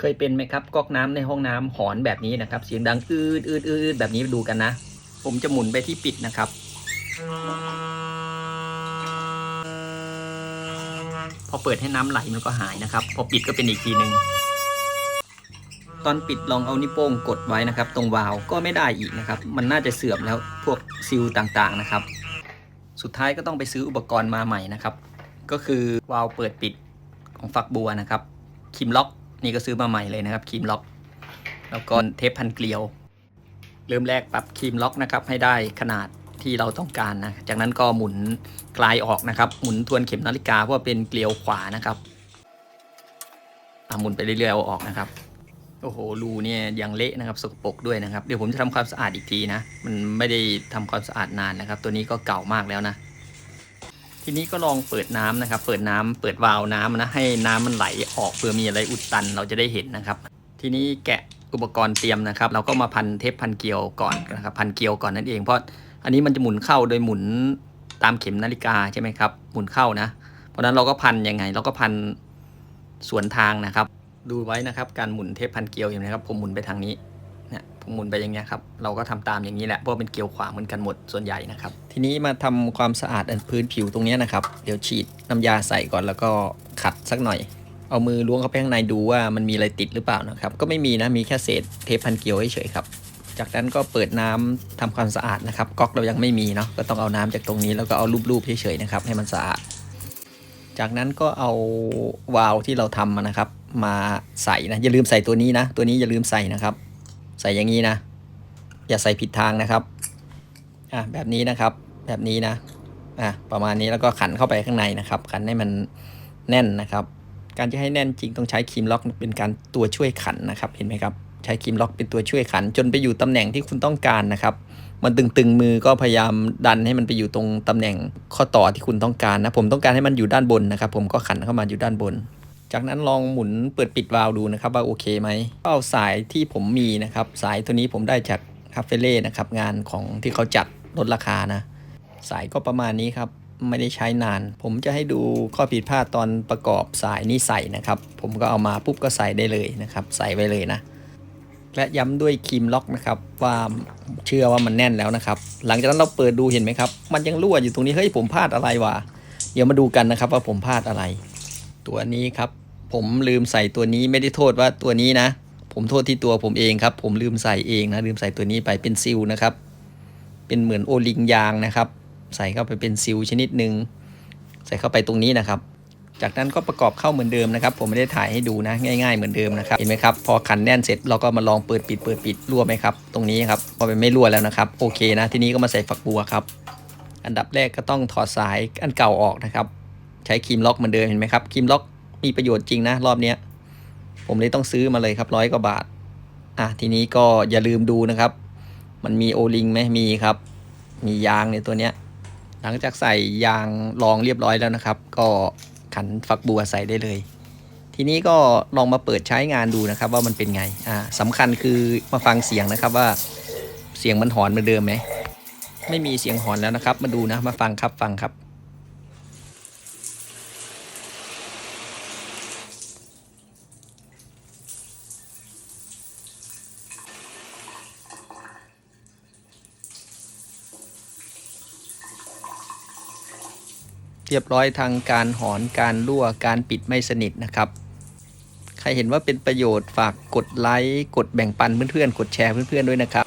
เคยเป็นไหมครับก๊อกน้ำในห้องน้ำหอนแบบนี้นะครับ เสียงดังอืดอืดอืดแบบนี้ดูกันนะ ผมจะหมุนไปที่ปิดนะครับ พอเปิดให้น้ำไหลมันก็หายนะครับ พอปิดก็เป็นอีกทีหนึ่งตอนปิดลองเอานิ้วโป้งกดไว้นะครับ ตรงวาล์วก็ไม่ได้อีกนะครับ มันน่าจะเสื่อมแล้วพวกซิลต่างๆนะครับ สุดท้ายก็ต้องไปซื้ออุปกรณ์มาใหม่นะครับ ก็คือวาล์วเปิดปิดของฝักบัวนะครับ คิมล็อก นี่ก็ซื้อมาใหม่เลยนะครับคิมล็อก แล้วก็เทปพันเกลียว เริ่มแรกปรับครีมล็อกนะครับให้ได้ขนาดที่เราต้องการนะ จากนั้นก็หมุนกลายออกนะครับ หมุนทวนเข็มนาฬิกาเพราะเป็นเกลียวขวานะครับอะหมุนไปเรื่อยๆเอาออกนะครับ โอ้โหรูเนี่ยยังเละนะครับสกปรกด้วยนะครับ เดี๋ยวผมจะทำความสะอาดอีกทีนะ มันไม่ได้ทำความสะอาดนานนะครับ ตัวนี้ก็เก่ามากแล้วนะ ทีนี้ก็ลองเปิดน้ำนะครับ เปิดน้ำเปิดวาล์วน้ำนะให้น้ำมันไหลออกเพื่อมีอะไรอุดตันเราจะได้เห็นนะครับ ทีนี้แกะอุปกรณ์เตรียมนะครับ เราก็มาพันเทปพันเกลียวก่อนนะครับพันเกลียวก่อนนั่นเองเพราะอันนี้มันจะหมุนเข้าโดยหมุนตามเข็มนาฬิกาใช่ไหมครับหมุนเข้านะ เพราะนั้นเราก็พันยังไง เราก็พันสวนทางนะครับ ดูไว้นะครับ การหมุนเทปพันเกลียวเห็นไหมครับ ผมหมุนไปทางนี้ หมุนไปอย่างเงี้ยครับเราก็ทำตามอย่างนี้แหละเพราะเป็นเกลียวขวาเหมือนกันหมดส่วนใหญ่นะครับทีนี้มาทำความสะอาดอันพื้นผิวตรงนี้นะครับเดี๋ยวฉีดน้ำยาใส่ก่อนแล้วก็ขัดสักหน่อย เอามือล้วงเข้าไปข้างในดูว่ามันมีอะไรติดหรือเปล่านะครับก็ไม่มีนะมีแค่เศษเทปพันเกลียวเฉยๆครับจากนั้นก็เปิดน้ำทำความสะอาดนะครับก๊อกเรายังไม่มีเนาะก็ต้องเอาน้ำจากตรงนี้แล้วก็เอารูปๆเฉยๆนะครับให้มันสะอาดจากนั้นก็เอาวาล์วที่เราทำมานะครับ มาใส่นะอย่าลืมใส่ตัวนี้นะ ตัวนี้อย่าลืมใส่นะครับ ใส่อย่างนี้นะ อย่าใส่ผิดทางนะครับอะแบบนี้นะครับ แบบนี้นะอะประมาณนี้แล้วก็ขันเข้าไปข้างในนะครับ ขันให้มันแน่นนะครับ การจะให้แน่นจริงต้องใช้ครีมล็อกเป็นการตัวช่วยขันนะครับเห็นไหมครับใช้ครีมล็อกเป็นตัวช่วยขัน จนไปอยู่ตำแหน่งที่คุณต้องการนะครับ มันตึงๆมือก็พยายามดันให้มันไปอยู่ตรงตำแหน่งข้อต่อที่คุณต้องการนะ ผมต้องการให้มันอยู่ด้านบนนะครับ ผมก็ขันเข้ามาอยู่ด้านบน จากนั้นลองหมุนเปิดปิดวาล์วดูนะครับว่าโอเคไหมก็เอาสายที่ผมมีนะครับ สายตัวนี้ผมได้จากคาเฟเล่นะครับ งานของที่เขาจัดลดราคานะ สายก็ประมาณนี้ครับ ไม่ได้ใช้นาน ผมจะให้ดูข้อผิดพลาดตอนประกอบสายนี้ใส่นะครับ ผมก็เอามาปุ๊บก็ใส่ได้เลยนะครับ ใส่ไว้เลยนะ และย้ำด้วยครีมล็อกนะครับ ว่าเชื่อว่ามันแน่นแล้วนะครับ หลังจากนั้นเราเปิดดูเห็นไหมครับ มันยังรั่วอยู่ตรงนี้เฮ้ยผมพลาดอะไรวะเดี๋ยวมาดูกันนะครับว่าผมพลาดอะไร ตัวนี้ครับ ผมลืมใส่ตัวนี้ไม่ได้โทษว่าตัวนี้นะ ผมโทษที่ตัวผมเองครับ ผมลืมใส่เองนะ ลืมใส่ตัวนี้ไปเป็นซิลนะครับ เป็นเหมือนโอลิงยางนะครับ ใส่เข้าไปเป็นซิลชนิดหนึ่งใส่เข้าไปตรงนี้นะครับ จากนั้นก็ประกอบเข้าเหมือนเดิมนะครับ ผมไม่ได้ถ่ายให้ดูนะ ง่าย ๆเหมือนเดิมนะครับ เห็นไหมครับ พอขันแน่นเสร็จเราก็มาลองเปิดปิดเปิดปิดรั่วไหมครับ ตรงนี้ครับ พอมันไม่รั่วแล้วนะครับ โอเคนะ ทีนี้ก็มาใส่ฝักบัวครับ อันดับแรกก็ต้องถอดสายอันเก่าออกนะครับ ใช้ครีมล็อกเหมือนเดิมเห็นไหมครับ ครีมล็อก มีประโยชน์จริงนะ รอบเนี้ย ผมเลยต้องซื้อมาเลยครับร้อยกว่าบาท อะทีนี้ก็อย่าลืมดูนะครับ มันมีโอลิงไหมมีครับ มียางในตัวเนี้ย หลังจากใส่ยางรองเรียบร้อยแล้วนะครับ ก็ขันฝักบัวใส่ได้เลย ทีนี้ก็ลองมาเปิดใช้งานดูนะครับ ว่ามันเป็นไง อ่าสำคัญคือมาฟังเสียงนะครับว่าเสียงมันหอนเหมือนเดิมไหมไม่มีเสียงหอนแล้วนะครับ มาดูนะมาฟังครับฟังครับ เรียบร้อยทางการหอนการรั่วการปิดไม่สนิทนะครับ ใครเห็นว่าเป็นประโยชน์ฝากกดไลค์กดแบ่งปันเพื่อนๆกดแชร์เพื่อนๆด้วยนะครับ